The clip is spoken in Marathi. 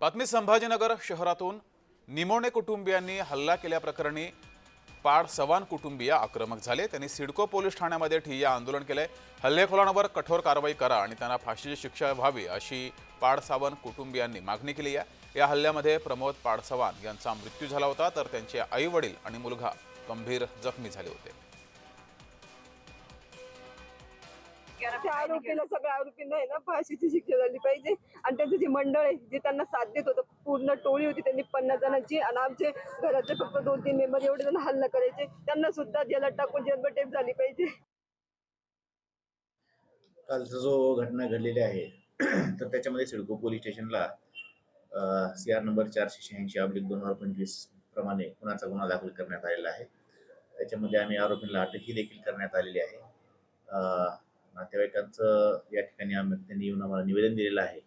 बातमी संभाजीनगर शहरातून निमोणे कुटुंबियांनी हल्ला केल्याप्रकरणी पाड सवान कुटुंबीय आक्रमक झाले. त्यांनी सिडको पोलीस ठाण्यामध्ये ठिय्या आंदोलन केलंय हल्लेखोरांवर कठोर कारवाई करा आणि त्यांना फाशीची शिक्षा व्हावी अशी पाडसावन कुटुंबियांनी मागणी केली आहे. या हल्ल्यामध्ये प्रमोद पाडसवान यांचा मृत्यू झाला होता तर त्यांचे आई वडील आणि मुलगा गंभीर जखमी झाले होते. त्या आरोपीला सगळ्या आरोपींना आहे ना फाशीची शिक्षा झाली पाहिजे. आणि त्यांचं जे मंडळ आहे जे त्यांना साथ देत होतं पूर्ण टोळी होती त्यांनी पन्नास जणांची. आणि आमचे घरातले फक्त दोन तीन मेंबर एवढे जण हल्ला करायचे. त्यांना सुद्धा जेलात टाकून जन्मटेप झाली पाहिजे. कालचा जो घटना घडलेली आहे तर त्याच्यामध्ये सिडको पोलीस स्टेशनला सी आर नंबर चारशे शहाऐंशी अब्लिक दोन हजार पंचवीस प्रमाणे गुन्ह्याचा गुन्हा दाखल करण्यात आलेला आहे. त्याच्यामध्ये आम्ही आरोपींना अटकही देखील करण्यात आलेली आहे. अ, नातेवाईकांचं या ठिकाणी आम्ही त्यांनी येऊन आम्हाला निवेदन दिलेलं आहे.